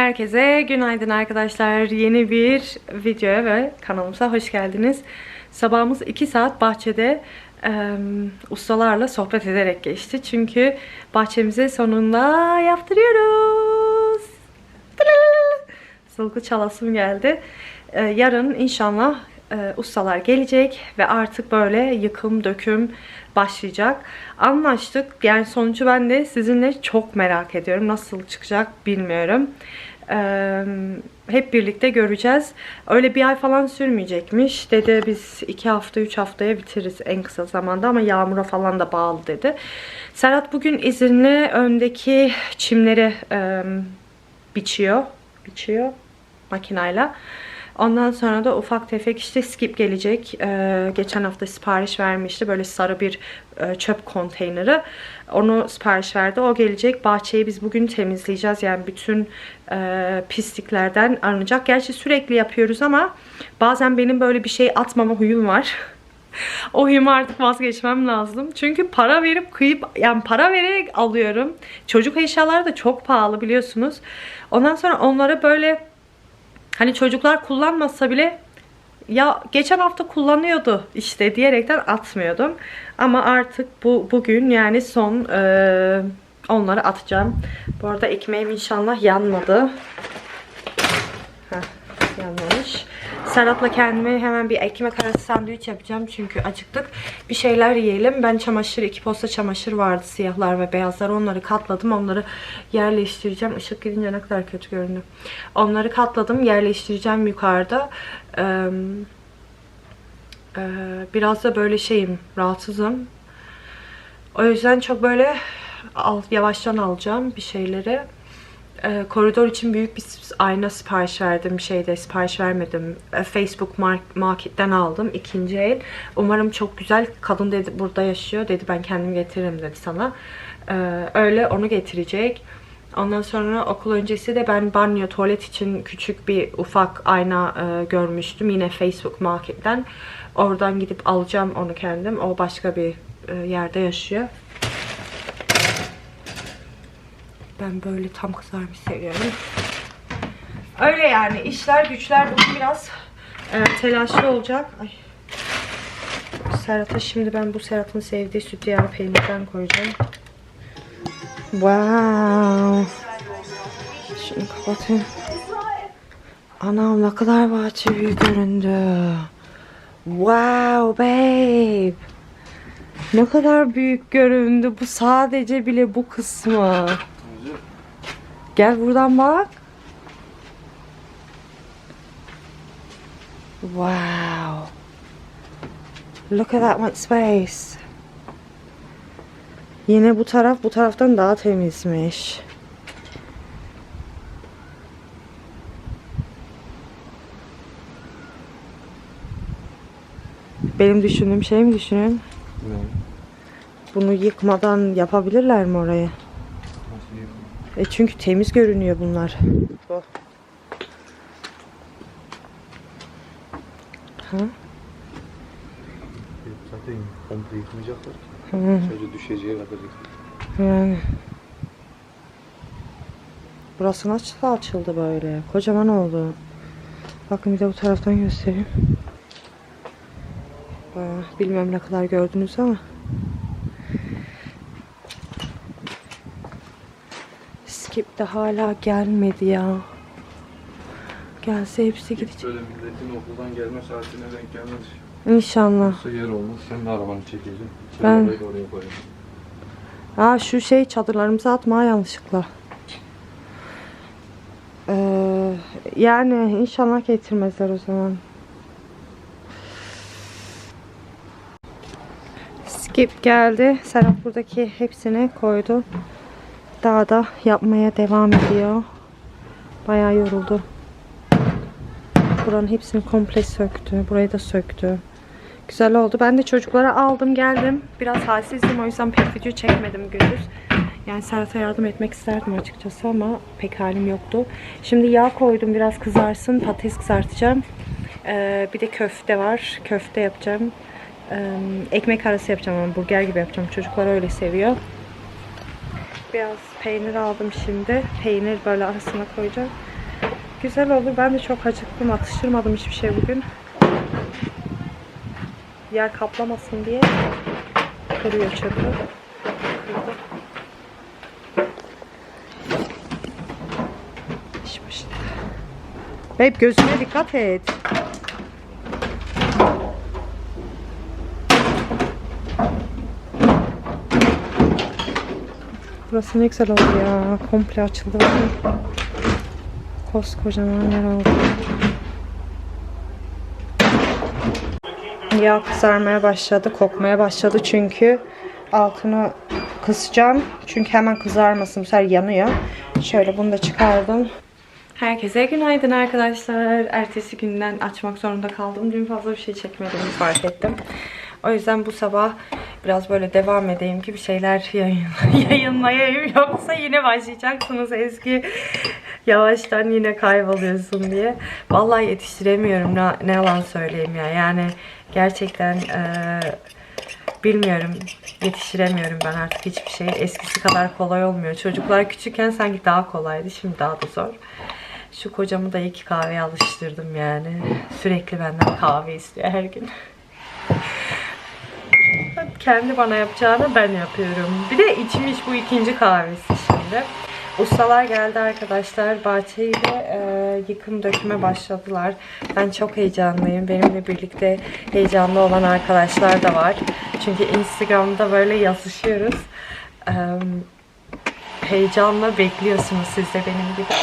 Herkese günaydın arkadaşlar. Yeni bir videoya ve kanalımıza hoş geldiniz. Sabahımız 2 saat bahçede e, ustalarla sohbet ederek geçti. Çünkü bahçemizi sonunda yaptırıyoruz. Sılgı çalasım geldi. E, yarın inşallah e, ustalar gelecek ve artık böyle yıkım döküm başlayacak. Anlaştık. Yani sonucu ben de sizinle çok merak ediyorum. Nasıl çıkacak bilmiyorum. Ee, hep birlikte göreceğiz. Öyle bir ay falan sürmeyecekmiş. Dedi biz iki hafta üç haftaya bitiririz en kısa zamanda ama yağmura falan da bağlı dedi. Serhat bugün izinli öndeki çimleri e, biçiyor. Biçiyor makinayla. Ondan sonra da ufak tefek işte skip gelecek. Ee, geçen hafta sipariş vermişti. Böyle sarı bir e, çöp konteyneri. Onu sipariş verdi. O gelecek. Bahçeyi biz bugün temizleyeceğiz. Yani bütün e, pisliklerden arınacak. Gerçi sürekli yapıyoruz ama bazen benim böyle bir şey atmama huyum var. o huyumu artık vazgeçmem lazım. Çünkü para verip kıyıp yani para vererek alıyorum. Çocuk eşyaları da çok pahalı biliyorsunuz. Ondan sonra onlara böyle Hani çocuklar kullanmasa bile ya geçen hafta kullanıyordu işte diyerekten atmıyordum. Ama artık bu bugün yani son e, onları atacağım. Bu arada ekmeğim inşallah yanmadı. Heh. Serhat'la kendime hemen bir ekmek arası sandviç yapacağım çünkü acıktık. Bir şeyler yiyelim. Ben çamaşır, iki posta çamaşır vardı siyahlar ve beyazlar. Onları katladım. Onları yerleştireceğim. Işık gidince ne kadar kötü görünüyor. Onları katladım. Yerleştireceğim yukarıda. Biraz da böyle şeyim. Rahatsızım. O yüzden çok böyle al, yavaştan alacağım bir şeyleri. Ee, koridor için büyük bir ayna sipariş verdim. Şeyde sipariş vermedim. Ee, Facebook Market'ten aldım. ikinci el. Umarım çok güzel. Kadın dedi burada yaşıyor. Dedi ben kendim getiririm dedi sana. Ee, öyle onu getirecek. Ondan sonra okul öncesi de ben banyo, tuvalet için küçük bir ufak ayna e, görmüştüm. Yine Facebook Market'ten. Oradan gidip alacağım onu kendim. O başka bir e, yerde yaşıyor. Ben böyle tam kızarmış seviyorum. Öyle yani işler güçler bugün biraz e, telaşlı olacak. Ay. Serhat'a şimdi ben bu Serhat'ın sevdiği süt yağlı peynirden koyacağım. Wow. Şunu kapatayım. Anam ne kadar bahçe büyük göründü. Wow babe. Ne kadar büyük göründü. Bu sadece bile bu kısmı. Gel buradan bak. Wow. Look at that much space. Yine bu taraf bu taraftan daha temizmiş. Benim düşündüğüm şey mi düşünün? Ne? Bunu yıkmadan yapabilirler mi orayı? E çünkü temiz görünüyor bunlar. Bu. Ha? Zaten komple yıkmayacaklar ki. Hı. Sadece düşeceği kadar yıkayacak. Yani. Burası nasıl açıldı böyle? Kocaman oldu. Bakın bir de bu taraftan göstereyim. Bayağı, bilmem ne kadar gördünüz ama. Skip de hala gelmedi ya. Gelse hepsi gidecek. Böyle milletin okuldan gelme saatine denk gelmez. İnşallah. Nasıl yer olmaz. Sen de arabanı çekeceksin. Sen Ben- da oraya koyacaksın. Aa şu şey çadırlarımızı atma yanlışlıkla. Ee, yani inşallah getirmezler o zaman. Skip geldi. Serap buradaki hepsini koydu. Daha da yapmaya devam ediyor. Bayağı yoruldu. Buranın hepsini komple söktü. Burayı da söktü. Güzel oldu. Ben de çocuklara aldım geldim. Biraz halsizdim o yüzden pek video çekmedim gündüz. Yani Serhat'a yardım etmek isterdim açıkçası ama pek halim yoktu. Şimdi yağ koydum biraz kızarsın. Patates kızartacağım. Ee, bir de köfte var. Köfte yapacağım. Ee, ekmek arası yapacağım ama burger gibi yapacağım. Çocuklar öyle seviyor. Biraz peynir aldım şimdi. Peynir böyle arasına koyacağım. güzel olur. Ben de çok acıktım. Atıştırmadım hiçbir şey bugün. Yer kaplamasın diye kırıyor çöpü. İş başında. Babe gözüne dikkat et. Burası ne güzel oldu ya. Komple açıldı. Koskocaman yer oldu. Yağ kızarmaya başladı, kokmaya başladı çünkü altını kısacağım. Çünkü hemen kızarmasın, bu sefer yanıyor. Şöyle bunu da çıkardım. Herkese günaydın arkadaşlar. Ertesi günden açmak zorunda kaldım. Dün fazla bir şey çekmediğimi fark ettim. O yüzden bu sabah biraz böyle devam edeyim ki bir şeyler yayın, yayınlayayım. Yoksa yine başlayacaksınız Ezgi. Yavaştan yine kayboluyorsun diye. Vallahi yetiştiremiyorum ne, ne yalan söyleyeyim ya. Yani gerçekten eee, bilmiyorum yetiştiremiyorum ben artık hiçbir şey. Eskisi kadar kolay olmuyor. Çocuklar küçükken sanki daha kolaydı. Şimdi daha da zor. Şu kocamı da iki kahveye alıştırdım yani. Sürekli benden kahve istiyor her gün. Kendi bana yapacağını ben yapıyorum. Bir de içmiş bu ikinci kahvesi şimdi. Ustalar geldi arkadaşlar. Bahçeyi de e, yıkım döküme başladılar. Ben çok heyecanlıyım. Benimle birlikte heyecanlı olan arkadaşlar da var. Çünkü Instagram'da böyle yazışıyoruz. E, heyecanla bekliyorsunuz siz de benim gibi.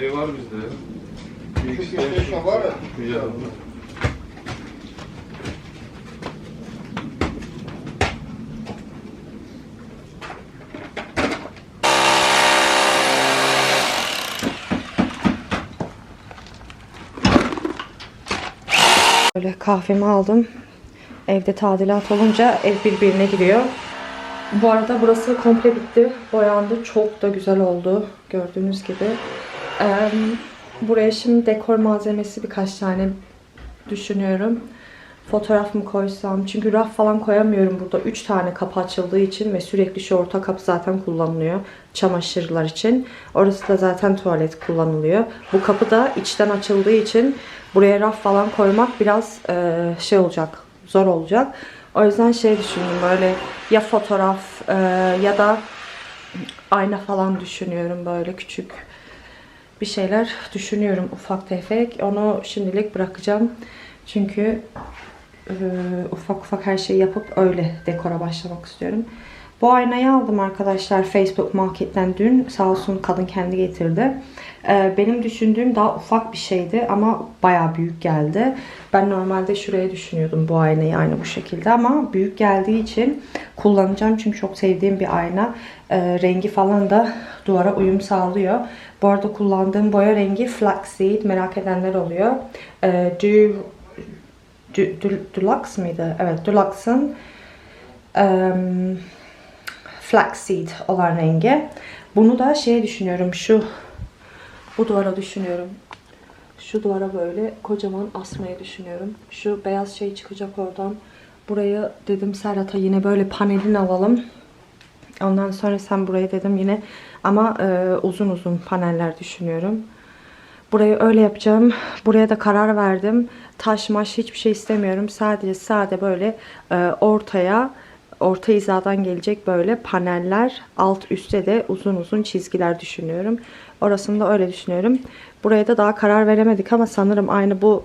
Şey var bizde ya. Bir Çünkü station var ya. Güzel. Böyle kahvemi aldım. Evde tadilat olunca ev birbirine giriyor. Bu arada burası komple bitti. Boyandı. Çok da güzel oldu. Gördüğünüz gibi. Buraya şimdi dekor malzemesi birkaç tane düşünüyorum. Fotoğraf mı koysam? Çünkü raf falan koyamıyorum burada. 3 tane kapı açıldığı için ve sürekli şu orta kapı zaten kullanılıyor. Çamaşırlar için. Orası da zaten tuvalet kullanılıyor. Bu kapı da içten açıldığı için buraya raf falan koymak biraz eee, şey olacak. Zor olacak. O yüzden şey düşündüm böyle ya fotoğraf eee, ya da ayna falan düşünüyorum böyle küçük bir şeyler düşünüyorum ufak tefek. Onu şimdilik bırakacağım. Çünkü e, ufak ufak her şeyi yapıp öyle dekora başlamak istiyorum. Bu aynayı aldım arkadaşlar Facebook Market'ten dün. Sağ olsun kadın kendi getirdi. E, benim düşündüğüm daha ufak bir şeydi ama baya büyük geldi. Ben normalde şuraya düşünüyordum bu aynayı aynı bu şekilde ama büyük geldiği için kullanacağım. Çünkü çok sevdiğim bir ayna. E, rengi falan da duvara uyum sağlıyor. Bu arada kullandığım boya rengi Flaxseed. Merak edenler oluyor. E, Du- Du- Dulux mıydı? Evet, Dulux'ın em, Flaxseed olan rengi. Bunu da şeye düşünüyorum. Şu bu duvara düşünüyorum. Şu duvara böyle kocaman asmayı düşünüyorum. Şu beyaz şey çıkacak oradan. Burayı dedim Serhat'a yine böyle panelini alalım. Ondan sonra sen burayı dedim yine ama e, uzun uzun paneller düşünüyorum. Burayı öyle yapacağım. Buraya da karar verdim. Taş maş hiçbir şey istemiyorum. Sadece sade böyle e, ortaya orta hizadan gelecek böyle paneller. Alt üstte de uzun uzun çizgiler düşünüyorum. Orasını da öyle düşünüyorum. Buraya da daha karar veremedik ama sanırım aynı bu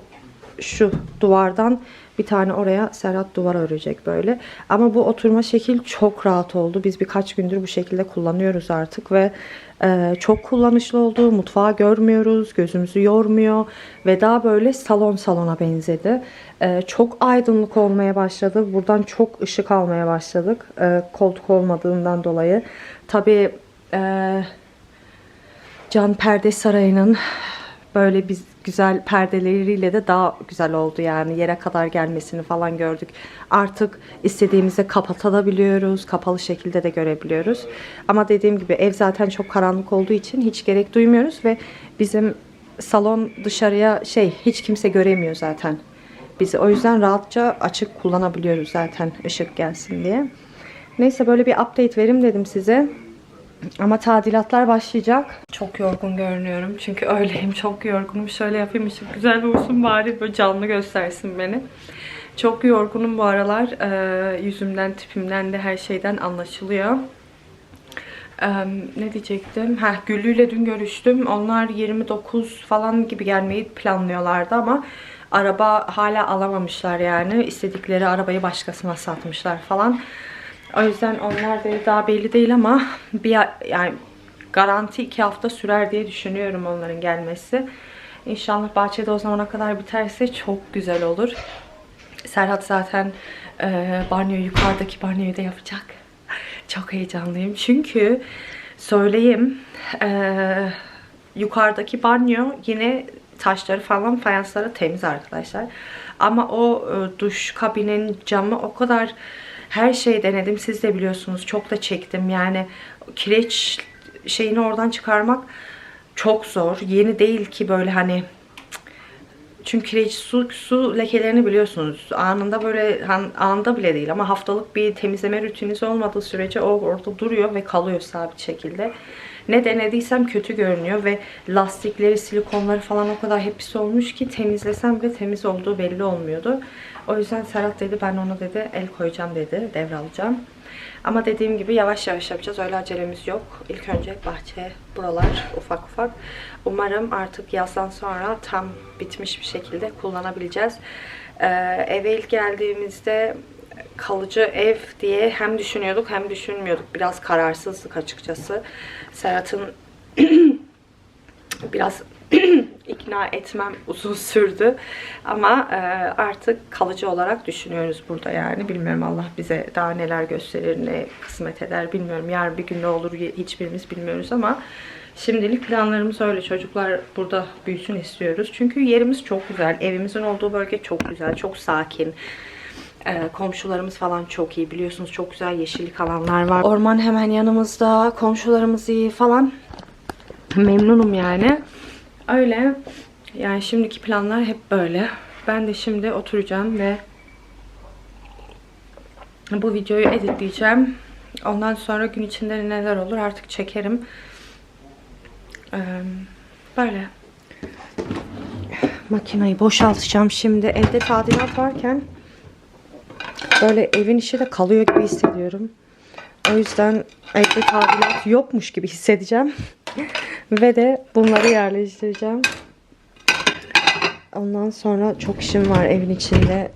şu duvardan bir tane oraya Serhat duvar örecek böyle. Ama bu oturma şekil çok rahat oldu. Biz birkaç gündür bu şekilde kullanıyoruz artık ve e, çok kullanışlı oldu. Mutfağı görmüyoruz, gözümüzü yormuyor ve daha böyle salon salona benzedi. E, çok aydınlık olmaya başladı. Buradan çok ışık almaya başladık. E, koltuk olmadığından dolayı. Tabii e, Can Perde Sarayı'nın böyle biz güzel perdeleriyle de daha güzel oldu yani yere kadar gelmesini falan gördük. Artık istediğimizde kapatabiliyoruz, kapalı şekilde de görebiliyoruz. Ama dediğim gibi ev zaten çok karanlık olduğu için hiç gerek duymuyoruz ve bizim salon dışarıya şey hiç kimse göremiyor zaten bizi. O yüzden rahatça açık kullanabiliyoruz zaten ışık gelsin diye. Neyse böyle bir update verim dedim size. Ama tadilatlar başlayacak. Çok yorgun görünüyorum. Çünkü öyleyim. Çok yorgunum. Şöyle yapayım ışık güzel olsun bari böyle canlı göstersin beni. Çok yorgunum bu aralar. Ee, yüzümden, tipimden de her şeyden anlaşılıyor. Ee, ne diyecektim? Ha, Güllü'yle dün görüştüm. Onlar 29 falan gibi gelmeyi planlıyorlardı ama araba hala alamamışlar yani. İstedikleri arabayı başkasına satmışlar falan. O yüzden onlar da daha belli değil ama bir yani garanti iki hafta sürer diye düşünüyorum onların gelmesi. İnşallah bahçede o zamana kadar biterse çok güzel olur. Serhat zaten e, banyo yukarıdaki banyoyu da yapacak. Çok heyecanlıyım çünkü söyleyeyim e, yukarıdaki banyo yine taşları falan fayansları temiz arkadaşlar. Ama o e, duş kabinin camı o kadar her şeyi denedim. Siz de biliyorsunuz. Çok da çektim. Yani kireç şeyini oradan çıkarmak çok zor. Yeni değil ki böyle hani çünkü kireç su, su lekelerini biliyorsunuz. Anında böyle anında bile değil ama haftalık bir temizleme rutininiz olmadığı sürece o orada duruyor ve kalıyor sabit şekilde. Ne denediysem kötü görünüyor ve lastikleri, silikonları falan o kadar hep pis olmuş ki temizlesem bile temiz olduğu belli olmuyordu. O yüzden Serhat dedi ben onu dedi el koyacağım dedi, devralacağım. Ama dediğim gibi yavaş yavaş yapacağız. Öyle acelemiz yok. İlk önce bahçe, buralar ufak ufak. Umarım artık yazdan sonra tam bitmiş bir şekilde kullanabileceğiz. Ee, eve ilk geldiğimizde kalıcı ev diye hem düşünüyorduk hem düşünmüyorduk. Biraz kararsızlık açıkçası. Serhat'ın biraz ikna etmem uzun sürdü. Ama e, artık kalıcı olarak düşünüyoruz burada yani. Bilmiyorum Allah bize daha neler gösterir, ne kısmet eder bilmiyorum. Yarın bir gün ne olur hiçbirimiz bilmiyoruz ama şimdilik planlarımız öyle. Çocuklar burada büyüsün istiyoruz. Çünkü yerimiz çok güzel. Evimizin olduğu bölge çok güzel, çok sakin. Ee, komşularımız falan çok iyi. Biliyorsunuz çok güzel yeşillik alanlar var. Orman hemen yanımızda. Komşularımız iyi falan. Memnunum yani. Öyle. Yani şimdiki planlar hep böyle. Ben de şimdi oturacağım ve bu videoyu editleyeceğim. Ondan sonra gün içinde neler olur artık çekerim. Ee, böyle. Makinayı boşaltacağım şimdi. Evde tadilat varken böyle evin içi de kalıyor gibi hissediyorum. O yüzden evde tadilat yokmuş gibi hissedeceğim. Ve de bunları yerleştireceğim. Ondan sonra çok işim var evin içinde.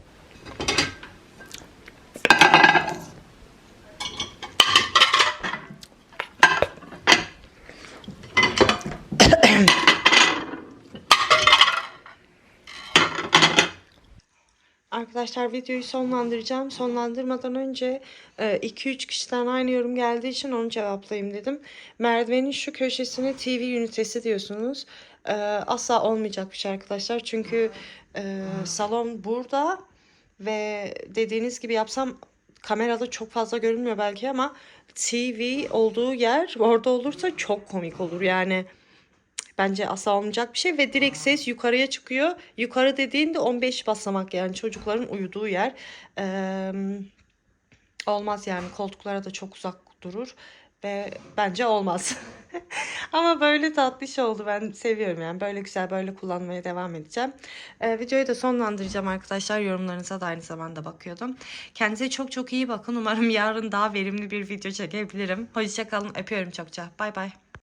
Arkadaşlar videoyu sonlandıracağım. Sonlandırmadan önce 2-3 kişiden aynı yorum geldiği için onu cevaplayayım dedim. Merdivenin şu köşesine TV ünitesi diyorsunuz. E, Asla olmayacak bir şey arkadaşlar. Çünkü e, salon burada ve dediğiniz gibi yapsam kamerada çok fazla görünmüyor belki ama TV olduğu yer orada olursa çok komik olur yani. Bence asla olmayacak bir şey ve direkt ses yukarıya çıkıyor. Yukarı dediğinde 15 basamak yani çocukların uyuduğu yer. Ee, olmaz yani koltuklara da çok uzak durur ve bence olmaz. Ama böyle tatlış oldu. Ben seviyorum yani. Böyle güzel böyle kullanmaya devam edeceğim. Ee, videoyu da sonlandıracağım arkadaşlar. Yorumlarınıza da aynı zamanda bakıyordum. Kendinize çok çok iyi bakın. Umarım yarın daha verimli bir video çekebilirim. Hoşçakalın. Öpüyorum çokça. Bay bay.